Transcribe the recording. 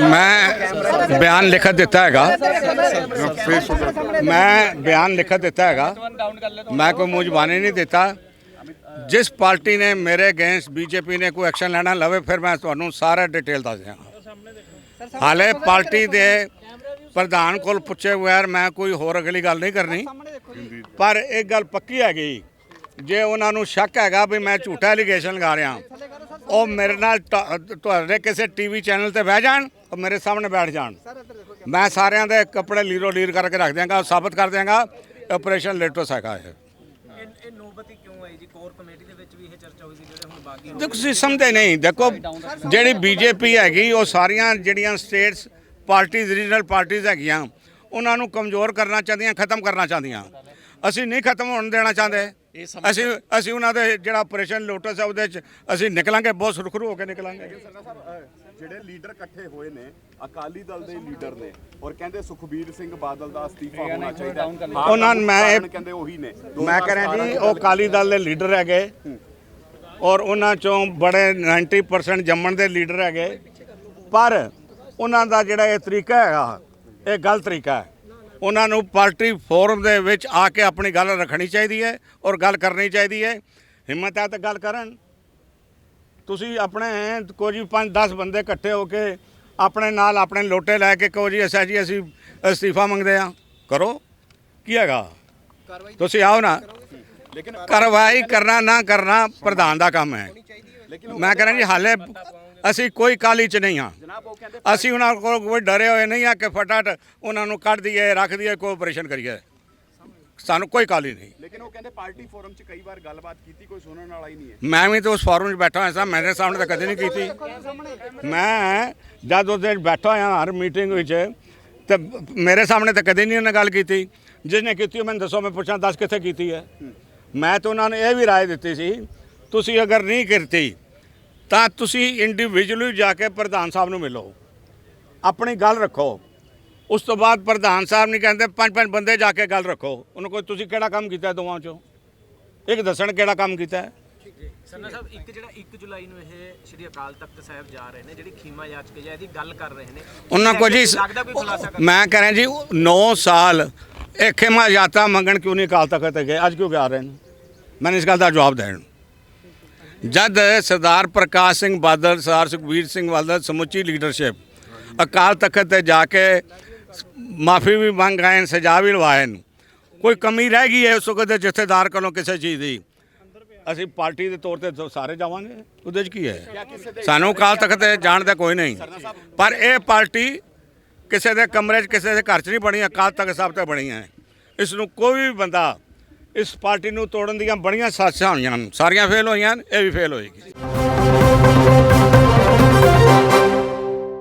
ਮੈਂ ਬਿਆਨ ਲਿਖਤ ਦਿੱਤਾ ਹੈਗਾ। ਮੈਂ ਬਿਆਨ ਲਿਖਤ ਦਿੱਤਾ ਹੈਗਾ। ਮੈਂ ਕੋਈ ਮੂੰਹ ਨਹੀਂ ਦਿੱਤਾ। ਜਿਸ ਪਾਰਟੀ ਨੇ ਮੇਰੇ ਅਗੇਂਸਟ ਬੀਜੇਪੀ ਨੇ ਕੋਈ ਐਕਸ਼ਨ ਲੈਣਾ ਲਵੇ, ਫਿਰ ਮੈਂ ਤੁਹਾਨੂੰ ਸਾਰਾ ਡਿਟੇਲ ਦੱਸ ਦਿਆਂਗਾ। ਹਾਲੇ ਪਾਰਟੀ ਦੇ ਪ੍ਰਧਾਨ ਕੋਲ ਪੁੱਛੇ ਬਗੈਰ ਮੈਂ ਕੋਈ ਹੋਰ ਅਗਲੀ ਗੱਲ ਨਹੀਂ ਕਰਨੀ। ਪਰ ਇੱਕ ਗੱਲ ਪੱਕੀ ਹੈਗੀ। ਜੇ ਉਹਨਾਂ ਨੂੰ ਸ਼ੱਕ ਹੈਗਾ ਵੀ ਮੈਂ ਝੂਠਾ ਐਲੀਗੇਸ਼ਨ ਲਗਾ ਰਿਹਾ, ਉਹ ਮੇਰੇ ਨਾਲ ਤੁਹਾਡੇ ਕਿਸੇ ਟੀਵੀ ਚੈਨਲ ਤੇ ਬਹਿ ਜਾਣ। ਉਹ ਮੇਰੇ ਸਾਹਮਣੇ ਬੈਠ ਜਾਣ। ਮੈਂ ਸਾਰਿਆਂ ਦੇ ਕੱਪੜੇ ਲੀਰੋ ਲੀਰ ਕਰਕੇ ਰੱਖ ਦਿਆਂਗਾ ਸਾਬਤ ਕਰ ਦਿਆਂਗਾ। ਆਪਰੇਸ਼ਨ ਲੇਟੋਸ ਹੈਗਾ ਇਹ। ਇਹ ਇਹ ਨੋਬਤ ਹੀ ਕਿਉਂ ਆਈ ਜੀ? ਕੋਰ ਕਮੇਟੀ ਦੇ ਵਿੱਚ ਵੀ ਇਹ ਚਰਚਾ ਹੋਈ ਸੀ ਜਿਹੜੇ ਹੁਣ ਬਾਗੀ ਦੇਖੋ ਤੁਸੀਂ ਸਮਝਦੇ ਨਹੀਂ। ਦੇਖੋ ਜਿਹੜੀ ਬੀਜੇਪੀ ਹੈਗੀ ਉਹ ਸਾਰੀਆਂ ਜਿਹੜੀਆਂ ਸਟੇਟਸ ਪਾਰਟੀਆਂ ਰੀਜਨਲ ਪਾਰਟੀਆਂ ਹੈਗੀਆਂ ਉਹਨਾਂ ਨੂੰ ਕਮਜ਼ੋਰ ਕਰਨਾ ਚਾਹੁੰਦੀਆਂ ਖਤਮ ਕਰਨਾ ਚਾਹੁੰਦੀਆਂ। ਅਸੀਂ ਨਹੀਂ ਖਤਮ ਹੋਣ ਦੇਣਾ ਚਾਹੁੰਦੇ। ਅਸੀਂ ਅਸੀਂ ਉਹਨਾਂ ਦੇ ਜਿਹੜਾ ਆਪਰੇਸ਼ਨ ਲੋਟਸ ਹੈ ਉਹਦੇ ਚ ਅਸੀਂ ਨਿਕਲਾਂਗੇ ਬਹੁਤ ਸੁਰਖਰੂ ਹੋ ਕੇ ਨਿਕਲਾਂਗੇ। ਸਰਦਾਰ ਸਾਹਿਬ ਅਹ, ਜਿਹੜੇ ਲੀਡਰ ਇਕੱਠੇ ਹੋਏ ਨੇ ਅਕਾਲੀ ਦਲ ਦੇ ਲੀਡਰ ਨੇ ਔਰ ਕਹਿੰਦੇ ਸੁਖਬੀਰ ਸਿੰਘ ਬਾਦਲ ਦਾ ਅਸਤੀਫਾ ਹੋਣਾ ਚਾਹੀਦਾ। ਉਹਨਾਂ ਨੂੰ ਮੈਂ ਕਹਿੰਦੇ ਉਹੀ ਨੇ। ਮੈਂ ਕਹ ਰਿਹਾ ਜੀ ਉਹ ਕਾਲੀ ਦਲ ਦੇ ਲੀਡਰ ਹੈਗੇ ਔਰ ਉਹਨਾਂ ਚੋਂ ਬੜੇ 90% ਜੰਮਣ ਦੇ ਲੀਡਰ ਹੈਗੇ। ਪਰ ਉਹਨਾਂ ਦਾ ਜਿਹੜਾ ਇਹ ਤਰੀਕਾ ਹੈਗਾ ਇਹ ਗਲਤ ਤਰੀਕਾ ਹੈ। ਉਹਨਾਂ ਨੂੰ ਪਾਰਟੀ ਫੋਰਮ ਦੇ ਵਿੱਚ ਆ ਕੇ ਆਪਣੀ ਗੱਲ ਰੱਖਣੀ ਚਾਹੀਦੀ ਹੈ ਔਰ ਗੱਲ ਕਰਨੀ ਚਾਹੀਦੀ ਹੈ। ਹਿੰਮਤ ਹੈ ਤਾਂ ਗੱਲ ਕਰਨ। ਤੁਸੀਂ ਆਪਣੇ ਕੋਈ 5-10 ਬੰਦੇ ਇਕੱਠੇ ਹੋ ਕੇ ਆਪਣੇ ਨਾਲ ਆਪਣੇ ਲੋਟੇ ਲੈ ਕੇ ਕਹੋ ਜੀ ਅੱਛਾ ਜੀ ਅਸੀਂ ਅਸਤੀਫਾ ਮੰਗਦੇ ਆ ਕਰੋ। ਕੀ ਹੈਗਾ? ਤੁਸੀਂ ਆਓ ਨਾ। ਲੇਕਿਨ ਕਾਰਵਾਈ ਕਰਨਾ ਨਾ ਕਰਨਾ ਪ੍ਰਧਾਨ ਦਾ ਕੰਮ ਹੈ। ਮੈਂ ਕਹਿੰਦਾ ਜੀ ਹਾਲੇ ਅਸੀਂ ਕੋਈ ਕਾਲੀ ਚ ਨਹੀਂ ਹਾਂ। ਅਸੀਂ ਉਹਨਾਂ ਕੋਲ ਕੋਈ ਡਰੇ ਹੋਏ ਨਹੀਂ ਆ ਕਿ ਫਟਾਫਟ ਉਹਨਾਂ ਨੂੰ ਕੱਢ ਦਈਏ ਰੱਖ ਦਈਏ ਕੋਈ ਆਪਰੇਸ਼ਨ ਕਰੀਏ। ਸਾਨੂੰ ਕੋਈ ਕਾਲੀ ਨਹੀਂ। ਲੇਕਿਨ ਉਹ ਕਹਿੰਦੇ ਪਾਰਟੀ ਫੋਰਮ 'ਚ ਕਈ ਵਾਰ ਗੱਲਬਾਤ ਕੀਤੀ ਕੋਈ ਸੁਣਨ ਵਾਲਾ ਹੀ ਨਹੀਂ ਹੈ। ਮੈਂ ਵੀ ਤਾਂ ਉਸ ਫੋਰਮ 'ਚ ਬੈਠਾ ਹਾਂ ਸਾਹਿਬ ਮੇਰੇ ਸਾਹਮਣੇ ਤਾਂ ਕਦੇ ਨਹੀਂ ਕੀਤੀ। ਮੈਂ ਜਦ ਉਹਦੇ ਬੈਠਾ ਹਾਂ ਹਰ ਮੀਟਿੰਗ ਵਿੱਚ ਤੇ ਮੇਰੇ ਸਾਹਮਣੇ ਤਾਂ ਕਦੇ ਨਹੀਂ ਉਹਨਾਂ ਗੱਲ ਕੀਤੀ। ਜਿਸ ਨੇ ਕੀਤੀ ਮੈਨੂੰ ਦੱਸੋ ਮੈਂ ਪੁੱਛਾਂ ਦੱਸ ਕਿੱਥੇ ਕੀਤੀ ਹੈ? ਮੈਂ ਤਾਂ ਉਹਨਾਂ ਨੂੰ ਇਹ ਵੀ ਰਾਏ ਦਿੱਤੀ ਸੀ ਤੁਸੀਂ ਅਗਰ ਨਹੀਂ ਕਰਤੀ ਤਾਂ ਤੁਸੀਂ ਇੰਡੀਵਿਜੂਅਲੀ ਜਾ ਕੇ ਪ੍ਰਧਾਨ ਸਾਹਿਬ ਨੂੰ ਮਿਲੋ। ਆਪਣੀ ਗੱਲ ਰੱਖੋ। ਉਸ ਤੋਂ ਬਾਅਦ ਪ੍ਰਧਾਨ ਸਾਹਿਬ ਨਹੀਂ ਕਹਿੰਦੇ ਪੰਜ ਪੰਜ ਬੰਦੇ ਜਾ ਕੇ ਗੱਲ ਰੱਖੋ। ਉਹਨੂੰ ਕੋਈ ਤੁਸੀਂ ਕਿਹੜਾ ਕੰਮ ਕੀਤਾ ਦੋਵਾਂ ਚੋਂ? ਇੱਕ ਦੱਸਣ ਕਿਹੜਾ ਕੰਮ ਕੀਤਾ? ਹੈ ਸੰਨਾ ਸਾਹਿਬ ਇੱਕ ਜਿਹੜਾ 1 ਜੁਲਾਈ ਨੂੰ ਇਹ ਸ਼੍ਰੀ ਅਕਾਲ ਤਖਤ ਸਾਹਿਬ ਜਾ ਰਹੇ ਨੇ ਜਿਹੜੀ ਖੀਮਾ ਯਾਚਕ ਹੈ ਇਹਦੀ ਗੱਲ ਕਰ ਰਹੇ ਨੇ ਉਹਨਾਂ ਕੋ ਜੀ ਮੈਂ ਕਹ ਰਿਹਾ ਜੀ 9 ਸਾਲ ਇਹ ਖੇਮਾ ਜਾਤਾ ਮੰਗਣ ਕਿਉਂ ਨਹੀਂ ਕਾਲ ਤਖਤ ਗਏ? ਅੱਜ ਕਿਉਂ ਆ ਰਹੇ ਨੇ? ਮੈਨੂੰ ਇਸ ਗੱਲ ਦਾ ਜਵਾਬ ਦੇਣ। ਜਦ ਸਰਦਾਰ ਪ੍ਰਕਾਸ਼ ਸਿੰਘ ਬਾਦਲ ਸਰਦਾਰ ਸੁਖਬੀਰ ਸਿੰਘ ਬਾਦਲ ਸਮੁੱਚੀ ਲੀਡਰਸ਼ਿਪ ਅਕਾਲ ਤਖਤ ਤੇ ਜਾ ਕੇ ਮਾਫੀ ਵੀ ਮੰਗ ਆਏ ਨੇ, ਸਜ਼ਾ ਵੀ ਲਵਾਏ ਨੇ। ਕੋਈ ਕਮੀ ਰਹਿ ਗਈ ਹੈ ਉਸ ਵਕਤ ਦੇ ਜਥੇਦਾਰ ਕੋਲੋਂ ਕਿਸੇ ਚੀਜ਼ ਦੀ? ਅਸੀਂ ਪਾਰਟੀ ਦੇ ਤੌਰ ਤੇ ਸਾਰੇ ਜਾਵਾਂਗੇ। ਉਹਦੇ 'ਚ ਕੀ ਹੈ? ਸਾਨੂੰ ਅਕਾਲ ਤਖਤ ਤੇ ਜਾਣ ਦਾ ਕੋਈ ਨਹੀਂ। ਪਰ ਇਹ ਪਾਰਟੀ ਕਿਸੇ ਦੇ ਕਮਰੇ 'ਚ ਕਿਸੇ ਦੇ ਘਰ 'ਚ ਨਹੀਂ ਬਣੀ ਅਕਾਲ ਤਖਤ ਸਾਹਿਬ ਤੇ ਬਣੀ ਹੈ। ਇਸ ਨੂੰ ਕੋਈ ਵੀ ਬੰਦਾ ਇਸ ਪਾਰਟੀ ਨੂੰ ਤੋੜਨ ਦੀਆਂ ਬੜੀਆਂ ਸਾਜ਼ਿਸ਼ਾਂ ਹੋਈਆਂ ਹਨ। ਸਾਰੀਆਂ ਫੇਲ ਹੋਈਆਂ ਹਨ, ਇਹ ਵੀ ਫੇਲ ਹੋਏਗੀ।